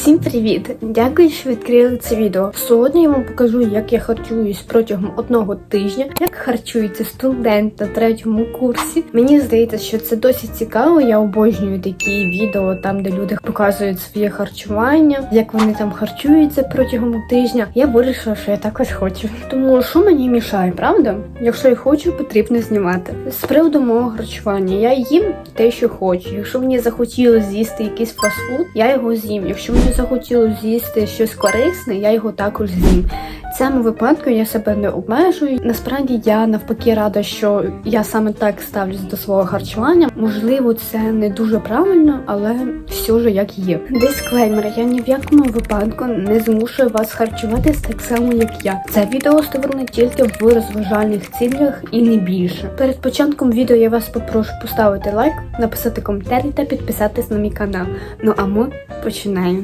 Всім привіт! Дякую, що відкрили це відео. Сьогодні я вам покажу, як я харчуюсь протягом одного тижня, як харчується студент на третьому курсі. Мені здається, що це досить цікаво. Я обожнюю такі відео, там де люди показують своє харчування, як вони там харчуються протягом тижня. Я вирішила, що я також хочу. Тому що мені мішає, правда? Якщо я хочу, потрібно знімати. З приводу мого харчування, я їм те, що хочу. Якщо мені захотілося з'їсти якийсь фастфуд, я його з'їм. Якщо мені захотілося з'їсти щось корисне, я його також з'їм. В цьому випадку я себе не обмежую. Насправді я навпаки рада, що я саме так ставлюсь до свого харчування. Можливо, це не дуже правильно, але все ж як є. Дисклеймер, я ні в якому випадку не змушую вас харчуватись так само, як я. Це відео створено тільки в розважальних цілях і не більше. Перед початком відео я вас попрошу поставити лайк, написати коментар та підписатись на мій канал. Ну а ми починаємо.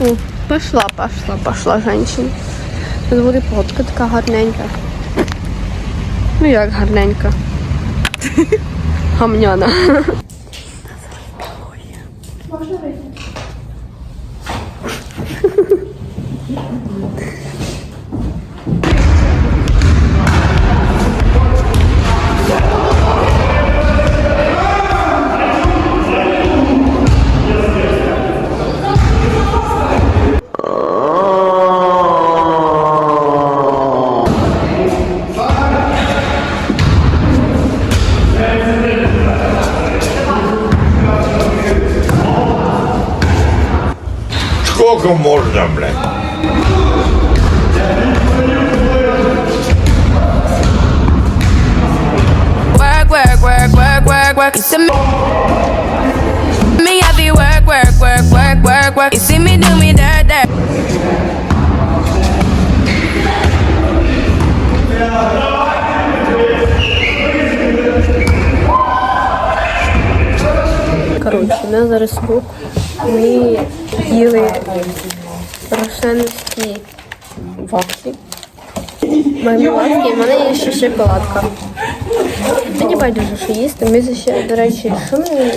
О, пішла, пішла, пішла жінка. Тут буде фотка така гарненька. Ну як гарненька. Гамняна. Зараз рук ми їли рошеновські вафлі. Маємо і в мене є ще шоколадка. Мені байдуже, що їсти. Ми ще, до речі, що ми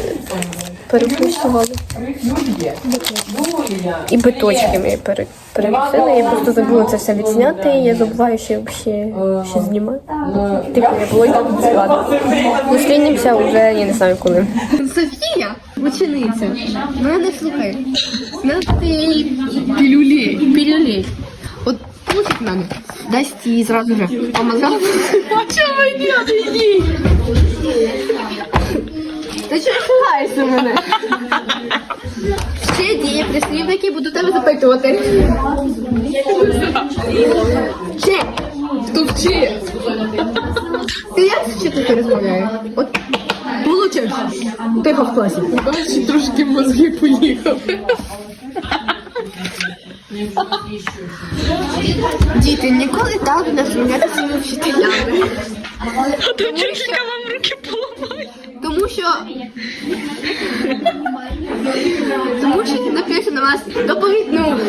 перекусували? І биточки ми пере. Я просто забула це все відзняти. Я забуваю, що я взагалі ще знімаю. Типу, я блогер, ладно. Зустрінемося вже, я не знаю коли. Софія, учениця, мене слухай. На ти пілюлі. Пілюлі. От получить мене. Дасть їй зразу же. А чого мені одійди? Ти чого шугаєшся мене? Ще діє прислівники, буду тебе запитувати. Ще. Хто вчи? Ти як з вчителькою розмовляєш? От получиш. Тихо в класі. Бачиш, трошки мозги поїхали. Діти, ніколи так не розмовляйте зі своїми вчителями. А то вчителька вам руки. Тому що. Тому що напише на вас доповідь. Ну,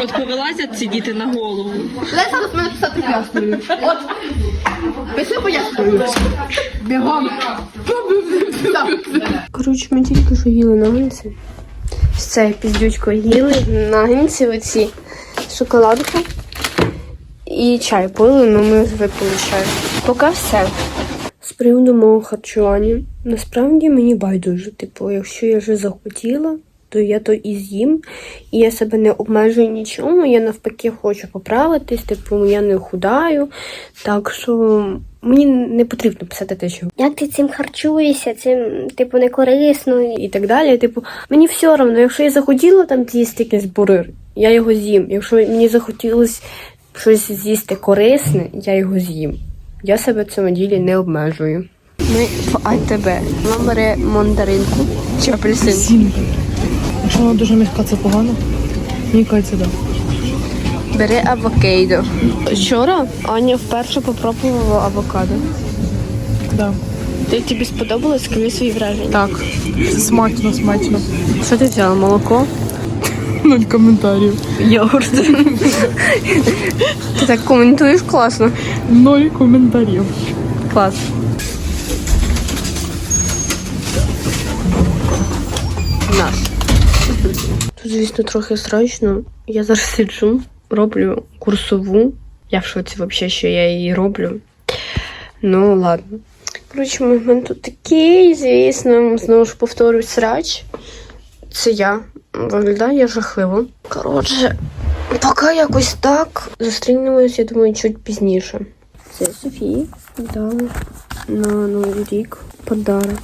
От повилазять ці діти на голову. але зараз мене писати пояснюю. От. Пиши пояснюю. Бігом. Коротше, ми тільки що їли нагінці. З цією піздючкою їли нагінці оці шоколадку. І чай пили, ну ми випили чай. Поки все. Приводу мого харчування. Насправді мені байдуже. Типу, якщо я вже захотіла, то я то і з'їм. І я себе не обмежую нічому. Я навпаки хочу поправитись, типу, я не худаю. Так що мені не потрібно писати те, що як ти цим харчуєшся, цим типу не корисно і так далі. Типу, мені все одно, якщо я захотіла там з'їсти якийсь бургер, я його з'їм. Якщо мені захотілося щось з'їсти корисне, я його з'їм. Я себе в цьому ділі не обмежую. Ми в АТБ. Вона бере мандаринку чи апельсин. Якщо вона дуже м'яка, це погано. Мені кажеться, да. Бери авокадо. Вчора Аня вперше попробувала авокадо. Да. Ти тобі сподобалось? Скажи свої враження. Так. Смачно, смачно. Що ти взяла? Молоко? Нуль коментарів. Йогурт. Ти так коментуєш класно. Ноль коментарів. Клас. Наш. Тут, звісно, трохи страшно. Я зараз сиджу, роблю курсову. Я в шоці взагалі, що я її роблю. Ну, ладно. Коротше, в мене тут такий, звісно, знову ж повторюсь, срач. Це я. Виглядає жахливо. Коротше, поки якось так. Зустрінемось, я думаю, чуть пізніше. Це Софії дали на Новий рік подарок.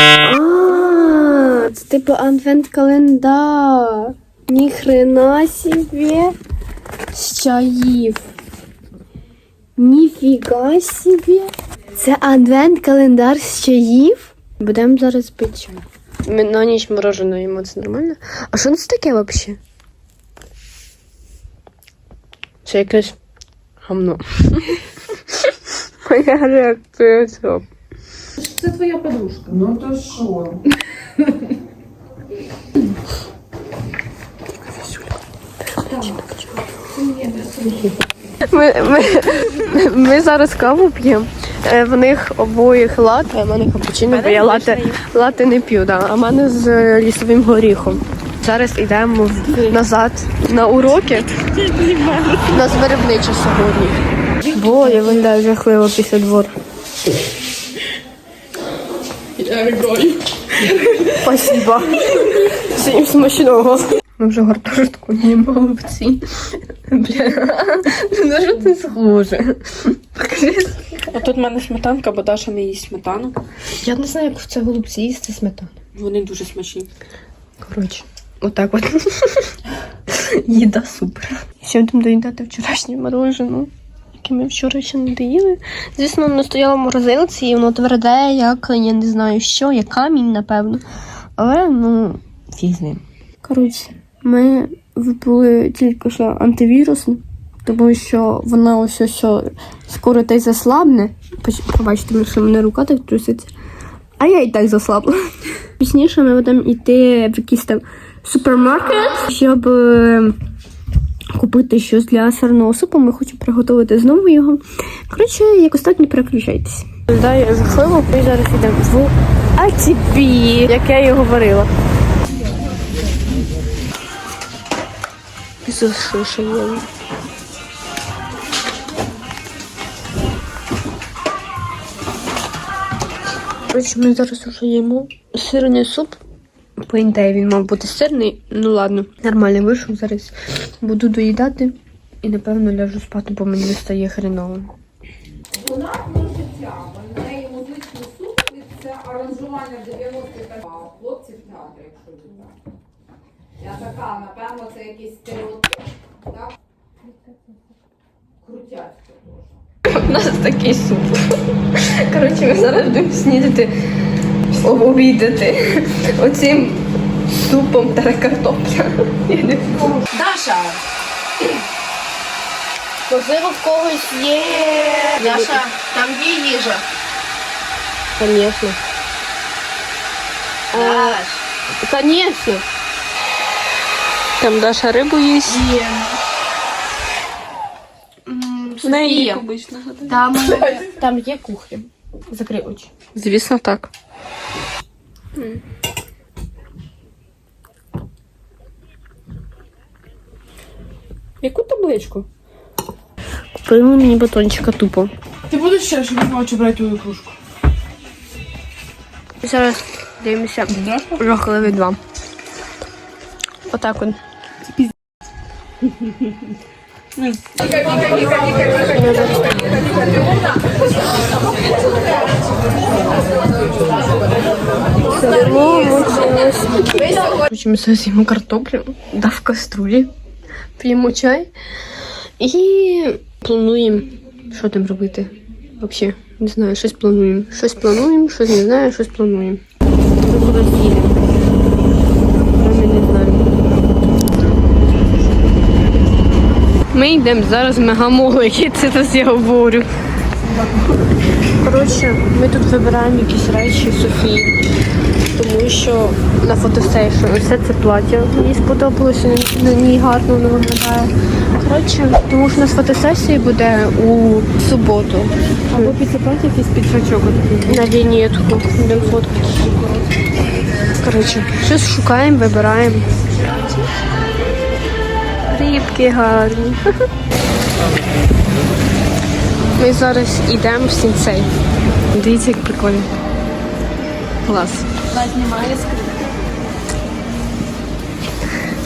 А, це типу адвент-календар. Ніхрена собі з чаїв. Ніфіга собі. Це адвент-календар з чаїв. Будемо зараз пити на ніч мороженое їмо, це нормально? А що це таке взагалі? Це якесь гамно. Моя реакція цього. Це твоя подружка. Ну то що? Ми, ми, ми зараз каву п'ємо. Е, В них обоїх лати, а в мене капучино, бо я лати, лати не п'ю, да. а в мене з е, лісовим горіхом. Зараз йдемо в- назад на уроки. Нас виробниче сьогодні. Бо я виглядаю жахливо після двору. Спасибо. Всім смачного. Ми вже гуртожитку не молодці. Бля, на що ти схоже? Покажи. А тут в мене сметанка, бо Даша не їсть сметану. Я не знаю, як це голубці їсти сметану. Вони дуже смачні. Коротше, отак от. Їда супер. Ще будемо доїдати вчорашнє мороженое, яке ми вчора ще не доїли. Звісно, воно стояло в морозилці, і воно тверде, як я не знаю що, як камінь, напевно. Але ну, фіг з ним. Коротше, ми випили тільки що антивірусну, тому що вона ось ось скоро та й заслабне. Побачите, що мене рука так труситься. А я і так заслабла. Пізніше ми будемо йти в якийсь там супермаркет, щоб е, купити щось для сирного супу. Ми хочемо приготувати знову його. Коротше, якось так не переключайтесь. Далі жахливо, ми зараз йдемо в АТП, як я і говорила. Засушуємо. Коротше, ми зараз вже їмо сирний суп. По ідеї він мав бути сирний. Ну ладно, нормально вийшов. Зараз буду доїдати і напевно ляжу спати, бо мені стає хреново. Вона життя, в неї музичний суп, і це аранжування 90-х років. Хлопців театру, якщо так. Я така, напевно, це якийсь стереотип, так? Крутяцько теж. У нас такий суп. Коротше, ми зараз будемо снідати, обідати оцим супом та картопля. Даша! Можливо, в когось є. Даша, там є їжа. Конечно. Даш. Конечно. Там Даша рибу їсть. В неї як обично. Там, там є кухня. Закрий очі. Звісно, так. Яку табличку? Купили мені батончика тупо. Ти будеш ще, щоб я бачу брати твою кружку? Зараз дивимося. Жахливий два. Отак от. Короче, ми картоплю, да в каструлі, п'ємо чай і плануємо, що там робити. Взагалі, не знаю, щось плануємо. Щось плануємо, щось не знаю, щось плануємо. Ми кудись їдемо. Ми не знаємо. Ми йдемо зараз в мегамол, який це тут я говорю. Коротше, ми тут вибираємо якісь речі Софії, тому що на фотосейшн все це плаття. Мені сподобалося, на ній гарно воно виглядає. Коротше, тому що у нас фотосесія буде у суботу. Або плаття якийсь піджачок такий. На. Будемо фоткати. Коротше, щось шукаємо, вибираємо. Рибки гарні. Ми зараз йдемо в сінцей. Дивіться, як прикольно. Клас.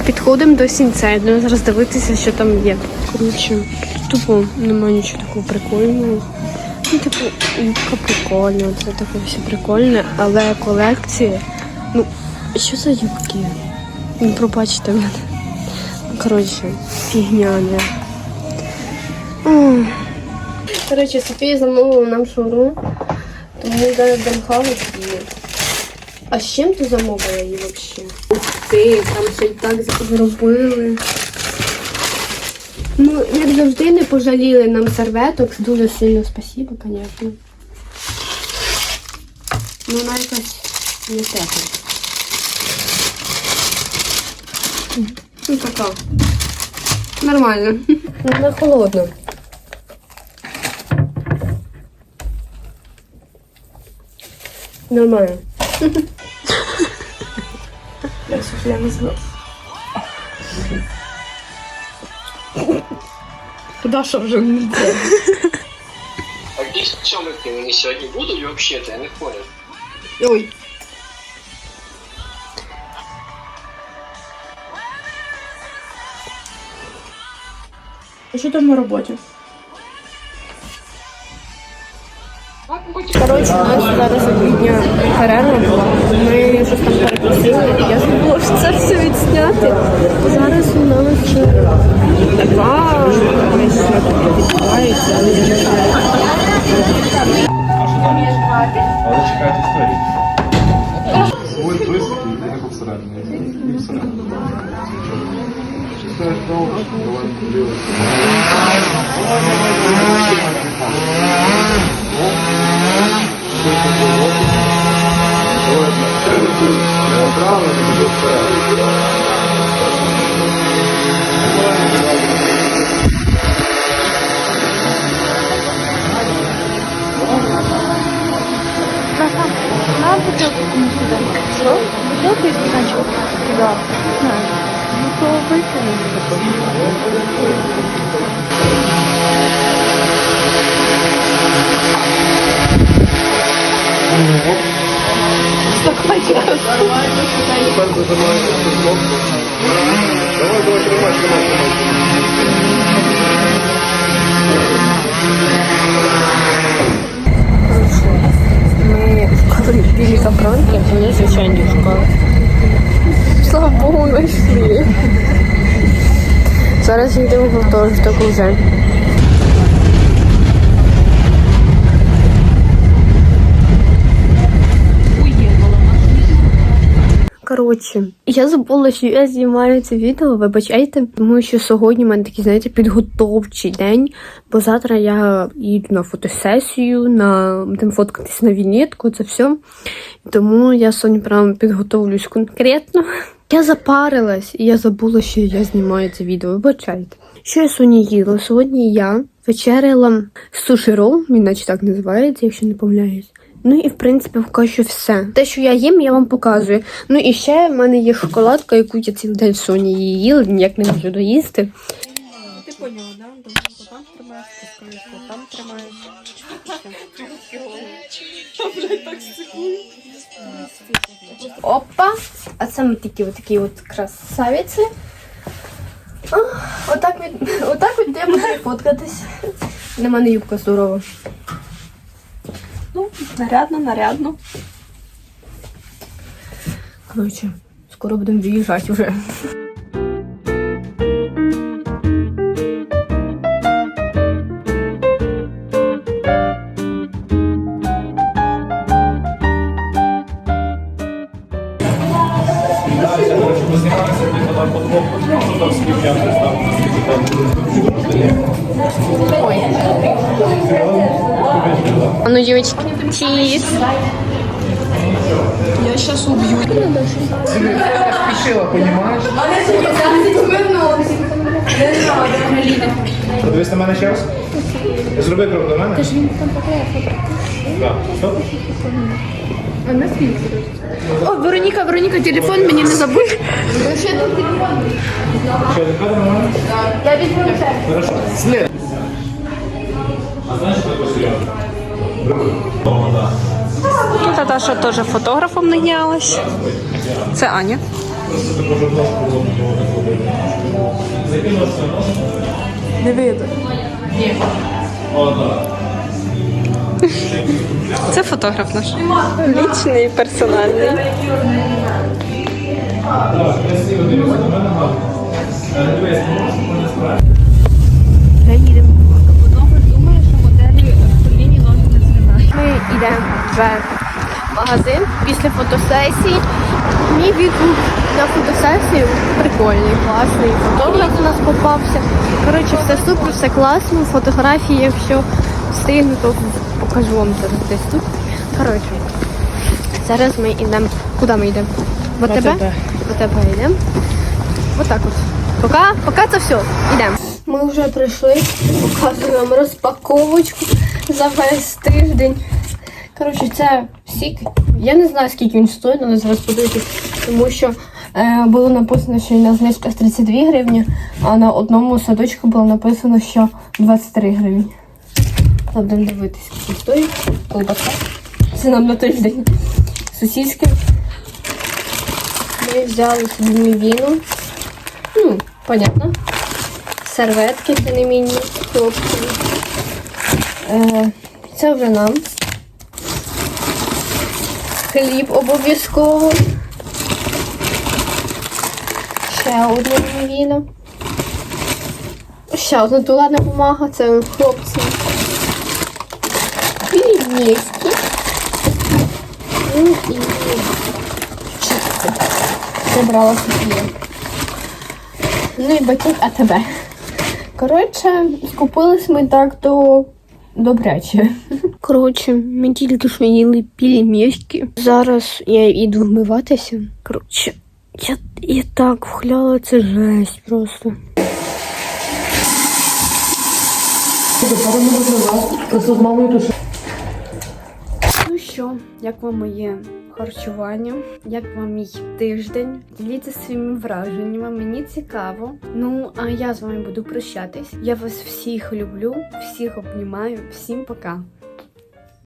Підходимо до сінцей, будемо зараз дивитися, що там є. Коротше, тупо немає нічого такого прикольного. Ну, типу, юбка прикольна, це таке все прикольне, але колекції. Ну, що за юбки? Ну, пробачте мене. Коротше, фігня не. Коротше, Софія замовила нам шаурму, тому ми зараз хавати її. А з чим ти замовила її взагалі? Ух ти, там все і так зробили. Ну, як завжди, не пожаліли нам серветок. Дуже сильно спасибо, звісно. Ну, вона якась не тепла. Ну, така. Нормально. Ну, Вона холодна. Нормально. Я Софія назвала. Даша вже не йде. А где съемки они сегодня будут вообще-то? Я не понял. Ой. А що там на роботі? Коротше, у нас зараз дня перерва була. Ми щось там перекусили, я забула що це все відсняти. Зараз у нас е, тут відбувається, але я не знаю. Але чекають історії. Чистая кров, давай ліво. Право, не буде вперед. Тепер зажимаєте футбол. Давай, давай, тримай, тримай, тримай. Ми шукали білі капронки, вони звичайні шукали. Слава Богу, знайшли. Зараз йдемо в гуртожиток вже. Коротше, я забула, що я знімаю це відео, вибачайте, тому що сьогодні в мене такий, знаєте, підготовчий день, бо завтра я їду на фотосесію, на будемо фоткатись на вінетку, це все. Тому я сьогодні прямо підготовлюсь конкретно. Я запарилась і я забула, що я знімаю це відео. Вибачайте. Що я сьогодні їла? Сьогодні я вечеряла суші рол, він наче так називається, якщо не помиляюсь. Ну і в принципі поки що все. Те, що я їм, я вам показую. Ну і ще в мене є шоколадка, яку я цілий день в Соні її їла, ніяк не можу доїсти. Ти поняла, да? Там тримаєш, там тримаєш. Опа! А це ми такі от от красавиці. Отак від отак від йдемо фоткатись. На мене юбка здорова. Ну, нарядно, нарядно. Коротше, скоро будемо виїжджати вже. Чиз. Спішила, понімаєш? Подивись на мене ще раз. Зроби крок до мене. Ж він там Так, стоп. О, Вероніка, Вероніка, телефон мені не забудь. Ще один кадр на мене? Я візьму це. Хорошо. Слід. А знаєш, що таке серйозно? Наташа теж фотографом наgnялась. Це Аня. Не видно. Це фотограф наш. Лічний, персональний. Ми йдемо вже в магазин після фотосесії. Мій відгук на фотосесію прикольний, класний. Фотограф у нас попався. Коротше, все супер, все класно. Фотографії, якщо встигну, то покажу вам зараз десь тут. Коротше, зараз ми йдемо. Куди ми йдемо? В АТБ? В АТБ йдемо. Отак от. Пока, пока це все. Йдемо. Ми вже прийшли, показую вам розпаковочку за весь тиждень. Коротше, це сік. Я не знаю, скільки він стоїть, але зараз подивитися, тому що е, було написано, що на знижках 32 гривні, а на одному садочку було написано, що 23 гривні. Будемо дивитися, скільки стоїть. Колбаса. Це нам на тиждень. Сосиски. Ми взяли собі мівіну. Ну, понятно. Серветки для немінні хлопців. Е, це вже нам. Хліб обов'язково. Ще одна мівіна. Ще одна туалетна бумага, це хлопці. Пельмешки. Ну і чіпси. Це брала Софія. Ну і батюк АТБ. Коротше, скупились ми так до добряче. Коротше, ми тільки що їли. Зараз я йду вмиватися. Коротше, я, я так вхляла, це жесть просто. Ну що, як вам моє харчування? Як вам мій тиждень? Діліться своїми враженнями, мені цікаво. Ну, а я з вами буду прощатись. Я вас всіх люблю, всіх обнімаю, всім пока.